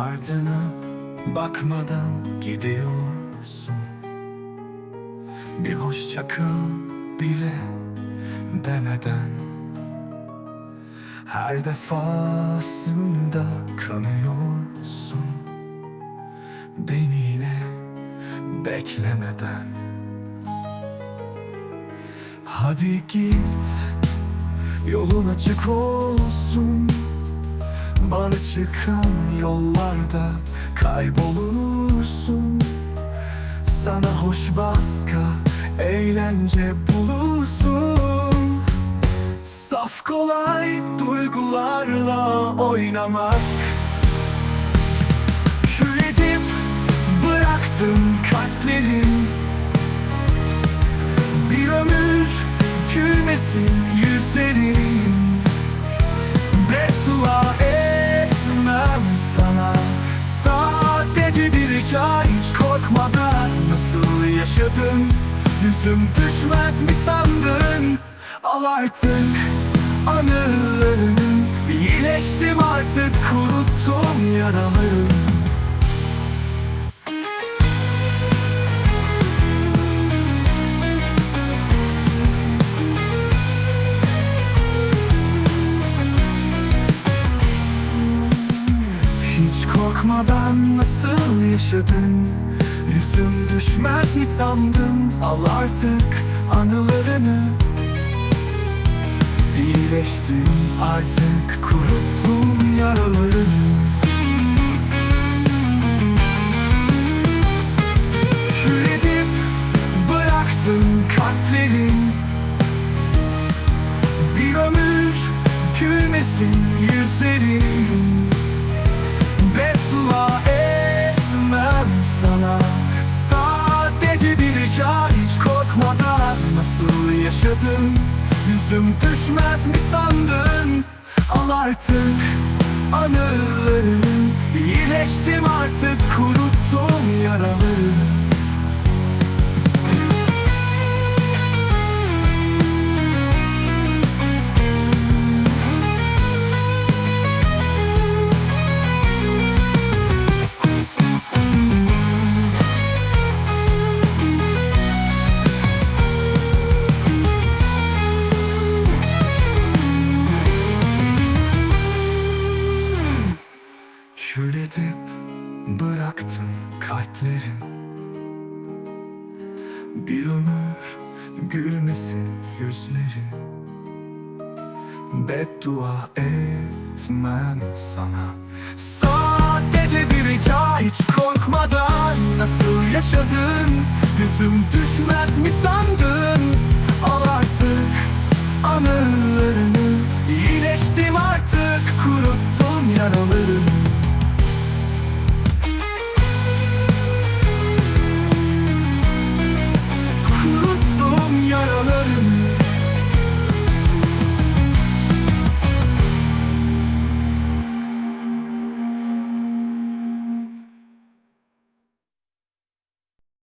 Ardına bakmadan gidiyorsun. Bir hoşça kal bile demeden. Her defasında kanıyorsun. Beni yine beklemeden. Hadi git Yolun açık olsun Bana çıkan yollarda kaybolursun. Sana hoş baska eğlence bulursun. Saf kolay duygularla oynamak. Kül bıraktım kalplerin. Bir ömür gülmesin yüzlerin yaşadın. Yüzüm düşmez mi sandın? Al artık anılarını. İyileştim artık kuruttum yaralarımı Hiç korkmadan nasıl yaşadın Yüzüm düşmez mi sandım Al artık anılarını. İyileştim artık kuruttum yaralarını. Kül edip bıraktım kalplerin Bir ömür gülmesin yüzlerin Beddua etmem sana yaşadın? Yüzüm düşmez mi sandın? Al artık anılarını İyileştim artık kuruttum Kül edip bıraktım kalplerin Bir ömür gülmesin yüzlerin Beddua etmem sana. Sadece bir rica hiç korkmadan Nasıl yaşadın? Yüzüm düşmez mi sandın? Al artık anılarını İyileştim artık. Kuruttum yaralarımı